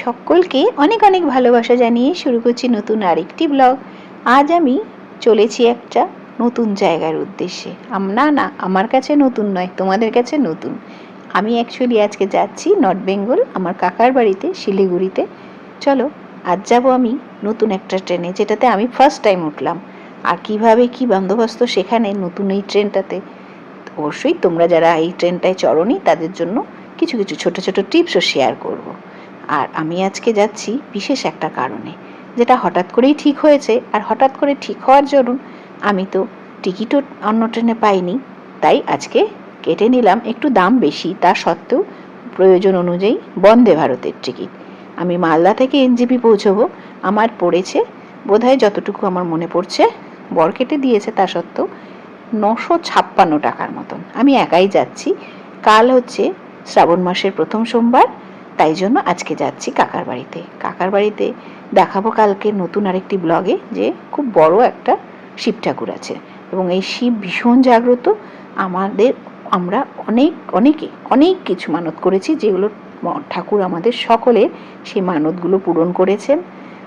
সকলকে অনেক অনেক ভালোবাসা জানিয়ে শুরু করছি নতুন আরেকটি ব্লগ আজ আমি চলেছি একটা নতুন জায়গার উদ্দেশ্যে। না না, আমার কাছে নতুন নয়, তোমাদের কাছে নতুন। আমি অ্যাকচুয়ালি আজকে যাচ্ছি নর্থ বেঙ্গল আমার কাকার বাড়িতে, শিলিগুড়িতে। চলো, আজ যাব আমি নতুন একটা ট্রেনে যেটাতে আমি ফার্স্ট টাইম উঠলাম। আর কীভাবে কি বন্দোবস্ত সেখানে, নতুন এই ট্রেনটাতে অবশ্যই তোমরা যারা এই ট্রেনটায় চড়নি, তাদের জন্য কিছু কিছু ছোট ছোট টিপসও শেয়ার করব। আর আমি আজকে যাচ্ছি বিশেষ একটা কারণে, যেটা হঠাৎ করেই ঠিক হয়েছে আর হঠাৎ করে ঠিক হওয়ার জন্য আমি তো টিকিটও অন্য ট্রেনে পাইনি, তাই আজকে কেটে নিলাম একটু দাম বেশি। তা সত্ত্বেও প্রয়োজন অনুযায়ী বন্দে ভারতের টিকিট। আমি মালদা থেকে এনজিপি পৌঁছবো। আমার পড়েছে, বোধহয় যতটুকু আমার মনে পড়ছে, বর কেটে দিয়েছে তা সত্ত্বেও নশো ছাপ্পান্ন টাকার মতন। আমি একাই যাচ্ছি। কাল হচ্ছে শ্রাবণ মাসের প্রথম সোমবার। তাই জন্য আজকে যাচ্ছি কাকার বাড়িতে। কাকার বাড়িতে দেখাবো কালকে নতুন আরেকটি ব্লগে যে খুব বড় একটা শিব ঠাকুর আছে। এবং এই শিব ভীষণ জাগ্রত। আমাদের আমরা অনেক, অনেকে, অনেক কিছু মানত করেছি যেগুলো ঠাকুর আমাদের সকলের সেই মানতগুলো পূরণ করেছেন।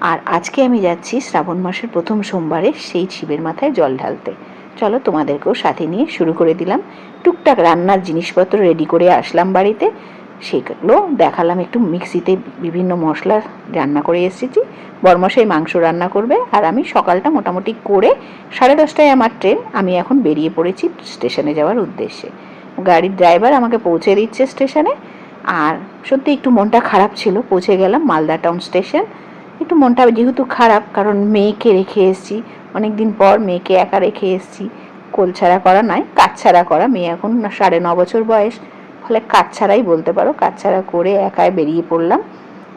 আর আজকে আমি যাচ্ছি শ্রাবণ মাসের প্রথম সোমবারে সেই শিবের মাথায় জল ঢালতে। চলো তোমাদেরকেও সাথে নিয়ে শুরু করে দিলাম। টুকটাক রান্নার জিনিসপত্র রেডি করে আসলাম বাড়িতে। সেগুলো দেখালাম একটু মিক্সিতে বিভিন্ন মশলা রান্না করে এসেছি। বরমশাই মাংস রান্না করবে আর আমি সকালটা মোটামুটি করে সাড়ে দশটায় আমার ট্রেন, আমি এখন বেরিয়ে পড়েছি স্টেশনে যাওয়ার উদ্দেশ্যে। গাড়ির ড্রাইভার আমাকে পৌঁছে দিচ্ছে স্টেশনে। আর সত্যি একটু মনটা খারাপ ছিল, পৌঁছে গেলাম মালদা টাউন স্টেশন। একটু মনটা যেহেতু খারাপ, কারণ মেয়েকে রেখে এসেছি। অনেক দিন পর মেয়েকে একা রেখে এসেছি। কোল ছাড়া করা নয় কাজ ছাড়া করা। মেয়ে এখন সাড়ে ন বছর বয়স। ফলে কাজ ছাড়াই বলতে পারো, কাজ ছাড়া করে একাই বেরিয়ে পড়লাম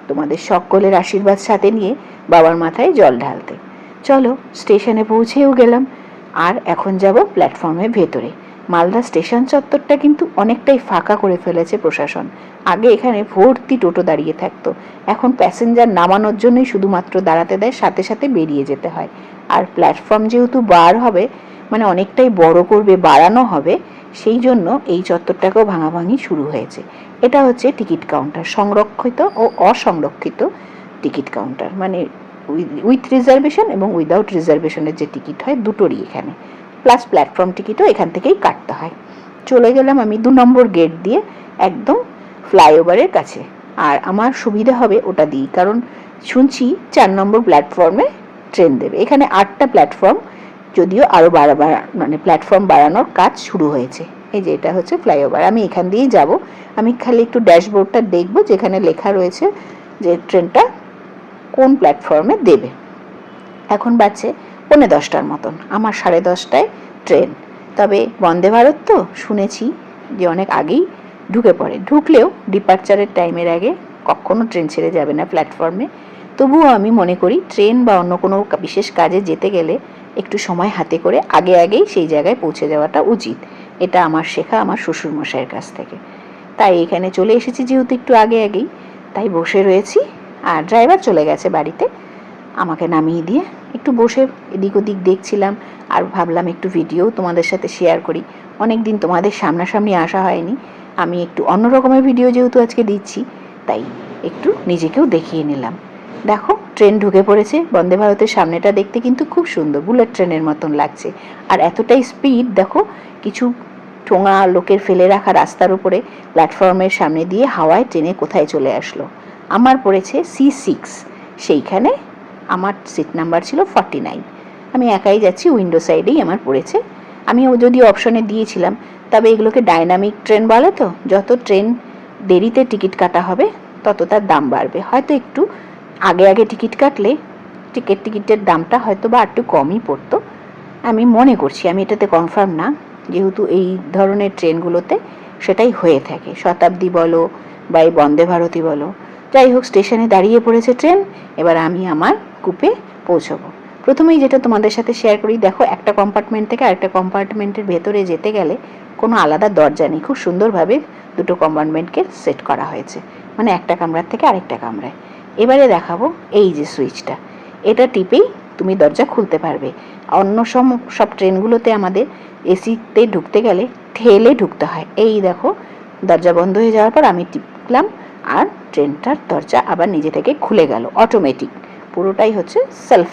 তোমাদের সকলের আশীর্বাদ সাথে নিয়ে বাবার মাথায় জল ঢালতে। চলো, স্টেশনে পৌঁছেও গেলাম। আর এখন যাব প্ল্যাটফর্মের ভেতরে। মালদা স্টেশন চত্বরটা কিন্তু অনেকটাই ফাঁকা করে ফেলেছে প্রশাসন। আগে এখানে ভর্তি টোটো দাঁড়িয়ে থাকতো। এখন প্যাসেঞ্জার নামানোর জন্যই শুধুমাত্র দাঁড়াতে দেয়, সাথে সাথে বেরিয়ে যেতে হয়। আর প্ল্যাটফর্ম যেহেতু বার হবে মানে অনেকটাই বড় করবে, বাড়ানো হবে সেই জন্য এই চত্বরটাকেও ভাঙাভাঙি শুরু হয়েছে। এটা হচ্ছে টিকিট কাউন্টার, সংরক্ষিত ও অসংরক্ষিত টিকিট কাউন্টার। মানে উইথ রিজার্ভেশন এবং উইদাউট রিজার্ভেশনের যে টিকিট হয় দুটোরই এখানে। প্লাস প্ল্যাটফর্ম টিকিটও এখান থেকেই কাটতে হয়। চলে গেলাম আমি দু নম্বর গেট দিয়ে একদম ফ্লাইওভারের কাছে। আর আমার সুবিধা হবে ওটা দিই কারণ শুনছি চার নম্বর প্ল্যাটফর্মে ট্রেন দেবে। এখানে আটটা প্ল্যাটফর্ম যদিও আরও বাড়া বাড়া মানে প্ল্যাটফর্ম বাড়ানোর কাজ শুরু হয়েছে। এই যে এটা হচ্ছে ফ্লাইওভার আমি এখান দিয়েই যাব। আমি খালি একটু ড্যাশবোর্ডটা দেখব যেখানে লেখা রয়েছে যে ট্রেনটা কোন প্ল্যাটফর্মে দেবে। এখন বাজছে পৌনে দশটার মতন। আমার সাড়ে দশটায় ট্রেন। তবে বন্দে ভারত তো শুনেছি যে অনেক আগেই ঢুকে পড়ে। ঢুকলেও ডিপার্চারের টাইমের আগে কখনো ট্রেন ছেড়ে যাবে না প্ল্যাটফর্মে তবুও আমি মনে করি ট্রেন বা অন্য কোনো বিশেষ কাজে যেতে গেলে একটু সময় হাতে করে আগে আগেই সেই জায়গায় পৌঁছে যাওয়াটা উচিত। এটা আমার শেখা আমার শ্বশুরমশাইয়ের কাছ থেকে। তাই এখানে চলে এসেছি যেহেতু একটু আগে আগেই। তাই বসে রয়েছি আর ড্রাইভার চলে গেছে বাড়িতে। আমাকে নামিয়ে দিয়ে একটু বসে এদিক ওদিক দেখছিলাম আর ভাবলাম একটু ভিডিও তোমাদের সাথে শেয়ার করি। অনেক দিন তোমাদের সামনাসামনি আসা হয়নি। আমি একটু অন্য রকমের ভিডিও যেহেতু আজকে দিচ্ছি, তাই একটু নিজেকেও দেখিয়ে নিলাম। দেখো ট্রেন ঢুকে পড়েছে। বন্দে ভারতের সামনেটা দেখতে কিন্তু খুব সুন্দর বুলেট ট্রেনের মতন লাগছে। আর এতটাই স্পিড দেখো, কিছু ঠোঙা লোকের ফেলে রাখা রাস্তার উপরে প্ল্যাটফর্মের সামনে দিয়ে হাওয়ায় ট্রেনে কোথায় চলে আসলো। আমার পড়েছে সি সিক্স সেইখানে আমার সিট নাম্বার ছিল ফর্টি নাইন আমি একাই যাচ্ছি উইন্ডো সাইডেই আমার পড়েছে। আমি ও যদি অপশনে দিয়েছিলাম, তবে এগুলোকে ডাইনামিক ট্রেন বলে তো? যত ট্রেন দেরিতে টিকিট কাটা হবে তত তার দাম বাড়বে। হয়তো একটু আগে আগে টিকিট কাটলে টিকিট, টিকিটের দামটা হয়তো বা একটু কমই পড়তো। আমি মনে করছি, আমি এটাতে কনফার্ম না, যেহেতু এই ধরনের ট্রেনগুলোতে সেটাই হয়ে থাকে। শতাব্দী বলো বা এই বন্দে ভারতী বলো, যাই হোক, স্টেশনে দাঁড়িয়ে পড়েছে ট্রেন, এবার আমি আমার কূপে পৌঁছবো। প্রথমেই যেটা তোমাদের সাথে শেয়ার করি, দেখো, একটা কম্পার্টমেন্ট থেকে আরেকটা কম্পার্টমেন্টের ভেতরে যেতে গেলে কোনো আলাদা দরজা নেই। খুব সুন্দরভাবে দুটো কম্পার্টমেন্টকে সেট করা হয়েছে। মানে একটা কামরার থেকে আরেকটা কামরায়। এবারে দেখাবো এই যে সুইচটা। এটা টিপেই তুমি দরজা খুলতে পারবে। অন্য সব সব ট্রেনগুলোতে আমাদের এসিতে ঢুকতে গেলে ঠেলে ঢুকতে হয়। এই দেখো, দরজা বন্ধ হয়ে যাওয়ার পর আমি টিপলাম আর ট্রেনটার দরজা আবার নিজে থেকে খুলে গেল অটোমেটিক পুরোটাই হচ্ছে সেলফ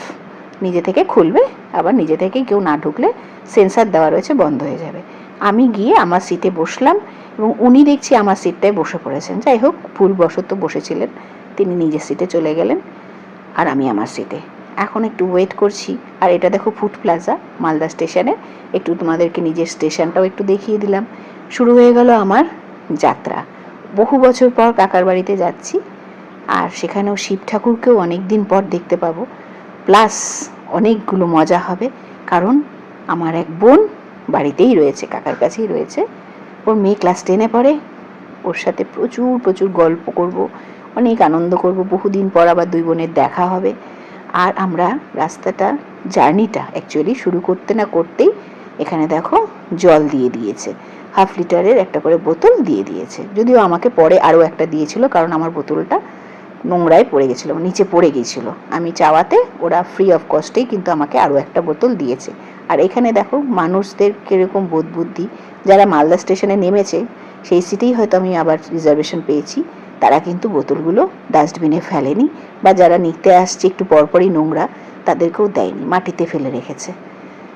নিজে থেকে খুলবে, আবার নিজে থেকেই কেউ না ঢুকলে সেন্সার দেওয়া রয়েছে, বন্ধ হয়ে যাবে। আমি গিয়ে আমার সিটে বসলাম এবং উনি দেখছি আমার সিটটায় বসে পড়েছেন। যাই হোক, ভুলবশত বসেছিলেন। তিনি নিজের সিটে চলে গেলেন আর আমি আমার সিটে এখন একটু ওয়েট করছি। আর এটা দেখো ফুড প্লাজা মালদা স্টেশনে একটু তোমাদেরকে নিজের স্টেশনটাও একটু দেখিয়ে দিলাম। শুরু হয়ে গেল আমার যাত্রা। বহু বছর পর কাকার বাড়িতে যাচ্ছি। আর সেখানেও শিব ঠাকুরকেও অনেক দিন পর দেখতে পাবো। প্লাস অনেকগুলো মজা হবে। কারণ আমার এক বোন বাড়িতেই রয়েছে, কাকার কাছেই রয়েছে। ওর মেয়ে ক্লাস টেনে পড়ে। ওর সাথে প্রচুর প্রচুর গল্প করব। অনেক আনন্দ করব। বহুদিন পর আবার দুই বোনের দেখা হবে। আর আমরা রাস্তাটা, জার্নিটা অ্যাকচুয়ালি শুরু করতে না করতেই এখানে দেখো জল দিয়ে দিয়েছে। হাফ লিটারের একটা করে বোতল দিয়ে দিয়েছে। যদিও আমাকে পরে আরও একটা দিয়েছিল, কারণ আমার বোতলটা নোংরায় পড়ে গেছিল, নিচে পড়ে গিয়েছিল আমি চাওয়াতে ওরা ফ্রি অফ কস্টেই কিন্তু আমাকে আরও একটা বোতল দিয়েছে। আর এখানে দেখো মানুষদের কীরকম বোধ বুদ্ধি যারা মালদা স্টেশনে নেমেছে, সেই সিটেই হয়তো আমি আবার রিজার্ভেশন পেয়েছি। তারা কিন্তু বোতলগুলো ডাস্টবিনে ফেলেনি বা যারা নিতে আসছে একটু পরপরই নোংরা, তাদেরকেও দেয়নি, মাটিতে ফেলে রেখেছে।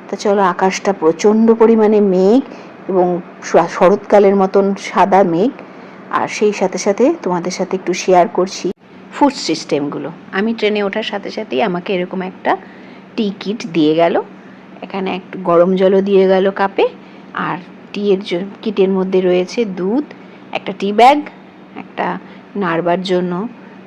তা চলো, আকাশটা প্রচণ্ড পরিমাণে মেঘ এবং শরৎকালের মতন সাদা মেঘ। আর সেই সাথে সাথে তোমাদের সাথে একটু শেয়ার করছি ফুড সিস্টেমগুলো আমি ট্রেনে ওঠার সাথে সাথেই আমাকে এরকম একটা টি কিট দিয়ে গেল। এখানে একটু গরম জলও দিয়ে গেল কাপে। আর টিয়ের কিটের মধ্যে রয়েছে দুধ, একটা টি ব্যাগ একটা নাড়বার জন্য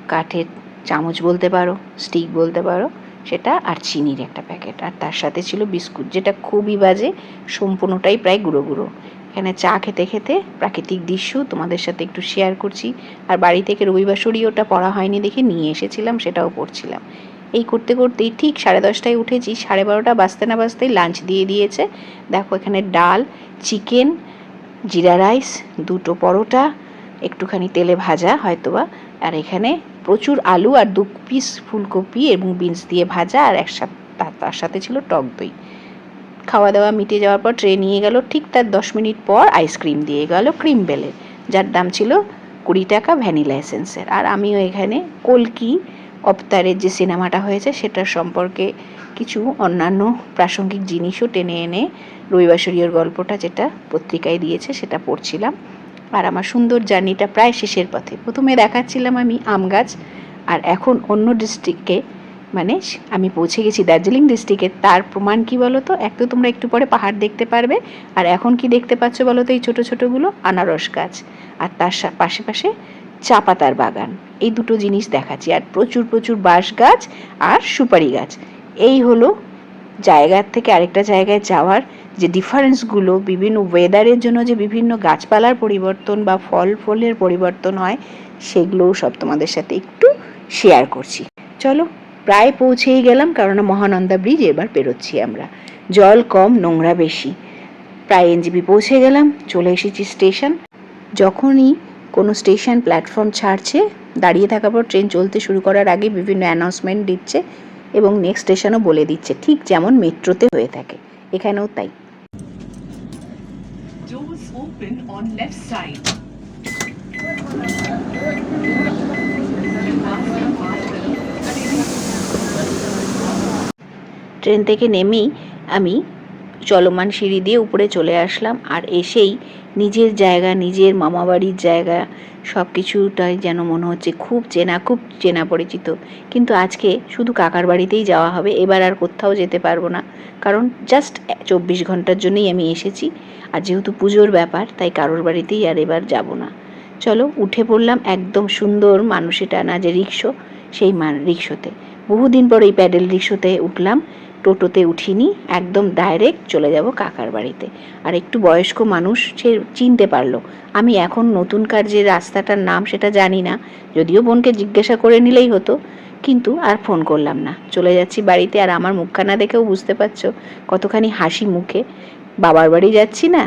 কাঠের চামচ বলতে পারো স্টিক বলতে পারো, সেটা আর চিনির একটা প্যাকেট আর তার সাথে ছিল বিস্কুট, যেটা খুবই বাজে, সম্পূর্ণটাই প্রায় গুঁড়ো গুঁড়ো। এখানে চা খেতে খেতে প্রাকৃতিক দৃশ্য তোমাদের সাথে একটু শেয়ার করছি। আর বাড়ি থেকে রবিবার ওটা পড়া হয়নি দেখে নিয়ে এসেছিলাম, সেটাও পড়ছিলাম। এই করতে করতেই ঠিক সাড়ে দশটায় উঠেছি, সাড়ে বারোটা বাজতে না বাজতেই লাঞ্চ দিয়ে দিয়েছে। দেখো এখানে ডাল চিকেন জিরা রাইস দুটো পরোটা একটুখানি তেলে ভাজা হয়তোবা, আর এখানে প্রচুর আলু আর দু পিস ফুলকপি এবং বিনস দিয়ে ভাজা, আর একসাথে তার সাথে ছিল টক দই। খাওয়া দাওয়া মিটে যাওয়ার পর ট্রেন নিয়ে গেল ঠিক তার দশ মিনিট পর আইসক্রিম দিয়ে গেল ক্রিম বেলের যার দাম ছিল কুড়ি টাকা ভ্যানিলা এসেন্সের আর আমিও এখানে কলকি অবতারের যে সিনেমাটা হয়েছে, সেটার সম্পর্কে কিছু অন্যান্য প্রাসঙ্গিক জিনিসও টেনে এনে রবিবাসরীয়র গল্পটা যেটা পত্রিকায় দিয়েছে, সেটা পড়ছিলাম। আর আমার সুন্দর জার্নিটা প্রায় শেষের পথে। প্রথমে দেখাচ্ছিলাম আমি আম গাছ, আর এখন অন্য ডিস্ট্রিক্টে মানে আমি পৌঁছে গেছি দার্জিলিং ডিস্ট্রিক্টে তার প্রমাণ কি বলো তো এক তো তোমরা একটু পরে পাহাড় দেখতে পারবে, আর এখন কি দেখতে পাচ্ছ বলো তো এই ছোটো ছোটোগুলো? আনারস গাছ। আর তার পাশে পাশে চা পাতার বাগান। এই দুটো জিনিস দেখাচ্ছি। আর প্রচুর প্রচুর বাঁশ গাছ আর সুপারি গাছ। এই হলো জায়গার থেকে আরেকটা জায়গায় যাওয়ার যে ডিফারেন্সগুলো বিভিন্ন ওয়েদারের জন্য যে বিভিন্ন গাছপালার পরিবর্তন বা ফল ফলের পরিবর্তন হয়, সেগুলোও সব তোমাদের সাথে একটু শেয়ার করছি। চলো, প্রায় পৌঁছেই গেলাম, কারণ মহানন্দা ব্রিজ এবার পেরোচ্ছি আমরা। জল কম, নোংরা বেশি। প্রায় এনজিপি পৌঁছে গেলাম, চলে এসেছি স্টেশন যখনই কোনো স্টেশন প্ল্যাটফর্ম ছাড়ছে, দাঁড়িয়ে থাকার পর ট্রেন চলতে শুরু করার আগে বিভিন্ন অ্যানাউন্সমেন্ট দিচ্ছে এবং নেক্সট স্টেশনও বলে দিচ্ছে, ঠিক যেমন মেট্রোতে হয়ে থাকে। এখানেও তাই। Open on left side. Train থেকে নেমেই আমি চলমান সিঁড়ি দিয়ে উপরে চলে আসলাম আর এসেই নিজের জায়গা, নিজের মামাবাড়ির জায়গা সব কিছুটাই যেন মনে হচ্ছে খুব চেনা খুব চেনা পরিচিত। কিন্তু আজকে শুধু কাকার বাড়িতেই যাওয়া হবে, এবার আর কোথাও যেতে পারব না। কারণ জাস্ট চব্বিশ ঘণ্টার জন্যই আমি এসেছি আর যেহেতু পুজোর ব্যাপার, তাই কারোর বাড়িতেই আর এবার যাব না। চলো, উঠে পড়লাম একদম সুন্দর মানুষে টানা যে রিক্সো, সেই মান রিক্সোতে। বহুদিন পর এই প্যাডেল রিক্সোতে উঠলাম। টোটোতে উঠিনি, একদম ডাইরেক্ট চলে যাব কাকার বাড়িতে। আর একটু বয়স্ক মানুষ সে চিনতে পারল। আমি এখন নতুনকার যে রাস্তাটার নাম সেটা জানি না, যদিও বোনকে জিজ্ঞাসা করে নিলেই হতো, কিন্তু আর ফোন করলাম না। চলে যাচ্ছি বাড়িতে আর আমার মুখখানা দেখেও বুঝতে পারছ কতখানি হাসি মুখে। বাবার বাড়ি যাচ্ছি না?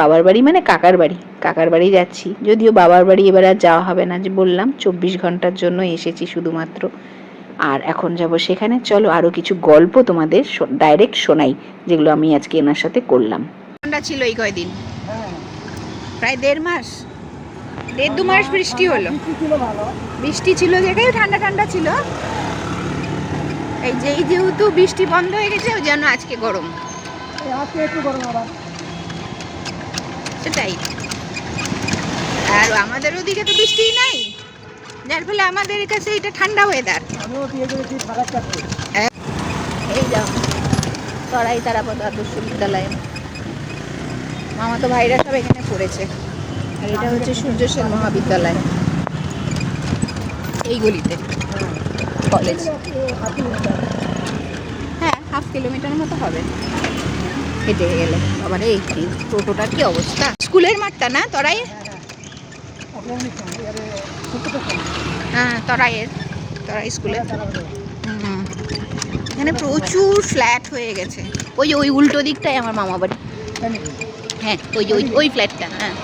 বাবার বাড়ি মানে কাকার বাড়ি। কাকার বাড়ি যাচ্ছি, যদিও বাবার বাড়ি এবার আর যাওয়া হবে না যে বললাম, চব্বিশ ঘণ্টার জন্য এসেছি শুধুমাত্র। আর এখন যাব সেখানে। চলো আরও কিছু গল্প তোমাদের ডাইরেক্ট শোনাই যেগুলো আমি আজকে এনার সাথে করলাম। ঠান্ডা ছিল এই কয়দিন? প্রায় দেড় মাস। দেড় দু মাস বৃষ্টি হলো। বৃষ্টি ছিল দেখেই ঠান্ডা ঠান্ডা ছিল। এই যেই যেহেতু বৃষ্টি বন্ধ হয়ে গেছে ওই জন্য আজকে গরম। আজকে একটু গরম আবার। সেটাই। আর আমাদের ওদিকে তো বৃষ্টিই নাই। যার ফলে আমাদের কাছে এটা ঠান্ডা ওয়েদার চারটে এই যাও তরাই তারাপদ আদর্শ বিদ্যালয়ে মামা তো ভাইরা সব এখানে পড়েছে। আর এটা হচ্ছে সূর্য সেন মহাবিদ্যালয়। এই গলিতে। কলেজ। হ্যাঁ হাফ কিলোমিটারের মতো হবে। হেঁটে গেলে। আবার এই টোটোটার কি অবস্থা? স্কুলের মাঠটা না তরাই? হ্যাঁ তরাইয়ের, তরাই স্কুলে। এখানে প্রচুর ফ্ল্যাট হয়ে গেছে। ওই ওই উল্টো দিকটাই আমার মামা বাড়ি। হ্যাঁ ওই ওই ওই ফ্ল্যাটটা হ্যাঁ।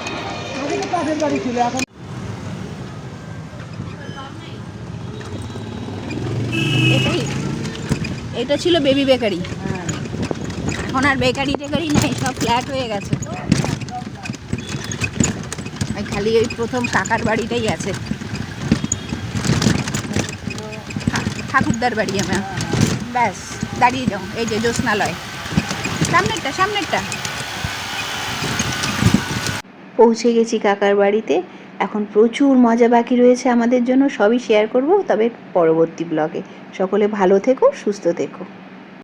এটা ছিল বেবি বেকারি হ্যাঁ এখন আর বেকারি টেকারি নাই, সব ফ্ল্যাট হয়ে গেছে। খালি ওই প্রথম কাকার বাড়িটাই আছে। ঠাকুরদার বাড়ি আমার। ব্যাস, দাঁড়িয়ে যাও, এই যে জ্যোৎস্নালয়। সামনেরটা সামনেরটা। পৌঁছে গেছি কাকার বাড়িতে। এখন প্রচুর মজা বাকি রয়েছে আমাদের জন্য, সবই শেয়ার করব, তবে পরবর্তী ব্লগে সকলে ভালো থেকো, সুস্থ থেকো।